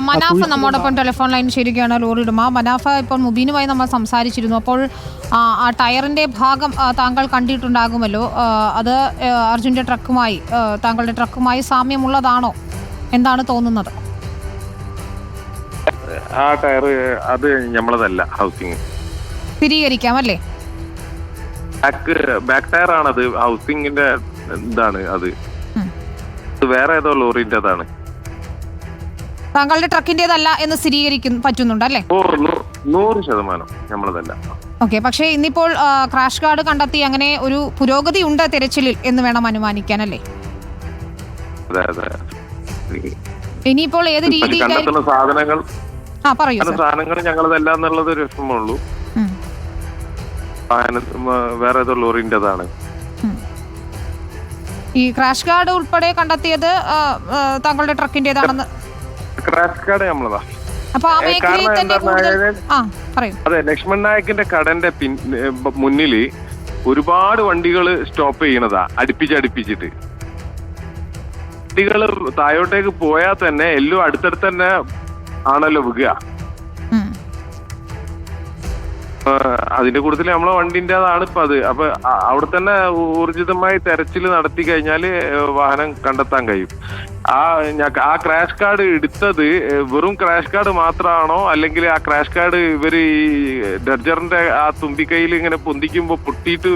മനാഫ് നമ്മോടൊപ്പം telephone line ശരിക്കാണ് lorry ഉടമ മനാഫ ഇപ്പോൾ മുബീനുമായി നമ്മൾ സംസാരിച്ചിരുന്നു. അപ്പോൾ ആ, ടയറിന്റെ ഭാഗം താങ്കൾ കണ്ടിട്ടുണ്ടാകുമല്ലോ. അത് അർജുന്റെ അർജുന്റെ ട്രക്കുമായി താങ്കളുടെ ട്രക്കുമായി സാമ്യമുള്ളതാണോ എന്താണ് തോന്നുന്നത്? ആ ടയർ അത് നമ്മളതല്ല ഹൗസിങ് സ്ഥിരീകരിക്കാം അല്ലേ? ബാക്ക് ബാക്ക് ടയർ ആണ് അത് ഹൗസിംഗിന്റെ ഇതാണ് അത്. ഇത് വേറെ ഏതോ ലോറിന്റേതാണ് താങ്കളുടെ ട്രക്കിന്റേതല്ല എന്ന് സ്ഥിരീകരിക്കും പറ്റുന്നുണ്ട് അല്ലേ? നൂറ് ശതമാനം നമ്മളതല്ല. ഓക്കെ പക്ഷേ ഇന്നിപ്പോൾ ക്രാഷ് കാർഡ് കണ്ടെത്തി അങ്ങനെ ഒരു പുരോഗതി ഉണ്ട് തിരച്ചിലിൽ എന്ന് വേണം അനുമാനിക്കാൻ അല്ലേ? ഇനിയിപ്പോൾ ഏത് രീതി രീതിയിൽ സാധനങ്ങൾ ആ പറയൂ സാധനങ്ങൾ ഞങ്ങളതല്ല എന്നുള്ളത് ഒരു വിഷമമുള്ളൂ. വേറെ ഏതോ ഈ ക്രാഷ് കാർഡ് ഉൾപ്പെടെ കണ്ടെത്തിയത് താങ്കളുടെ ട്രക്കിന്റേതാണെന്ന് ക്രാഷ് കാർഡ് നമ്മളതാ. അപ്പൊ ആ ഏ, മേഖലയിൽ കാരണം തന്നെ കൂടുതൽ അതായത് ആ പറയൂ. അതെ ലക്ഷ്മൺ നായക്കിന്റെ കടന്റെ പിൻ മുന്നിൽ ഒരുപാട് വണ്ടികൾ സ്റ്റോപ്പ് ചെയ്യണതാ അടുപ്പിച്ച് അടുപ്പിച്ചിട്ട്. വണ്ടികൾ താഴോട്ടേക്ക് പോയാൽ തന്നെ എല്ലാം അടുത്തടുത്ത് തന്നെ ആണല്ലോ വിൽക്കുക അതിന്റെ കൂട്ടത്തിൽ നമ്മളെ വണ്ടിന്റെ അതാണ് ഇപ്പൊ അത്. അപ്പൊ അവിടെ തന്നെ ഊർജിതമായി തെരച്ചിൽ നടത്തി കഴിഞ്ഞാൽ വാഹനം കണ്ടെത്താൻ കഴിയും. ആ ആ ക്രാഷ് കാർഡ് എടുത്തത് വെറും ക്രാഷ് കാർഡ് മാത്രമാണോ അല്ലെങ്കിൽ ആ ക്രാഷ് കാർഡ് ഇവർ ഈ ഡർജറിന്റെ ആ തുമ്പിക്കൈയിൽ ഇങ്ങനെ പൊന്തിക്കുമ്പോ പൊട്ടിയിട്ട്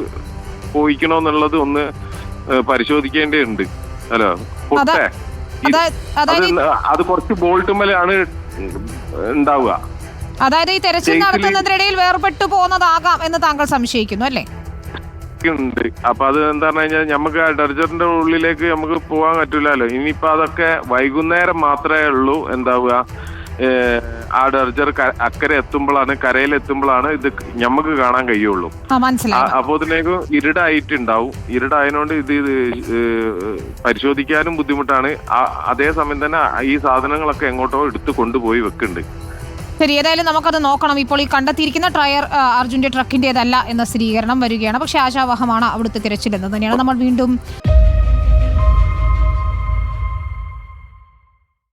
പോയിക്കണോ എന്നുള്ളത് ഒന്ന് പരിശോധിക്കേണ്ടതുണ്ട്. അല്ലോ പൊട്ടേ. അത് കുറച്ച് ബോൾട്ട് അത് കുറച്ച് ബോൾട്ടുമലാണ് ഉണ്ടാവുക. അതായത് ഈ തെരച്ചിൽ നടത്തുന്നതിനിടയിൽ വേർപെട്ടു പോകുന്നതാകാം എന്ന് താങ്കൾ സംശയിക്കുന്നു അല്ലേ? ഉണ്ട്. അപ്പൊ അത് എന്താ പറഞ്ഞു കഴിഞ്ഞാൽ നമുക്ക് ആ ഡർജറിന്റെ ഉള്ളിലേക്ക് നമുക്ക് പോകാൻ പറ്റൂലല്ലോ ഇനിയിപ്പോ അതൊക്കെ വൈകുന്നേരം മാത്രമേ ഉള്ളൂ എന്താവുക. ആ ഡർജർ അക്കരെ എത്തുമ്പോഴാണ് കരയിൽ എത്തുമ്പോഴാണ് ഇത് നമുക്ക് കാണാൻ കഴിയുള്ളൂ. ആ മനസ്സിലായി. അപ്പോ ഇതിലേക്ക് ഇരുടായിട്ടുണ്ടാവും. ഇരുടായതുകൊണ്ട് ഇത് ഇത് പരിശോധിക്കാനും ബുദ്ധിമുട്ടാണ്. അതേ സമയം തന്നെ ഈ സാധനങ്ങളൊക്കെ എങ്ങോട്ടോ എടുത്ത് കൊണ്ടുപോയി വെക്കുന്നുണ്ട് ശരി ഏതായാലും നമുക്കത് നോക്കണം. ഇപ്പോൾ ഈ കണ്ടെത്തിയിരിക്കുന്ന ടയർ അർജുന്റെ അർജുന്റെ ട്രക്കിന്റേതല്ല എന്ന സ്ഥിരീകരണം വരികയാണ്. പക്ഷേ ആശാവഹമാണ് അവിടുത്തെ തിരച്ചിലെന്ന് തന്നെയാണ് നമ്മൾ വീണ്ടും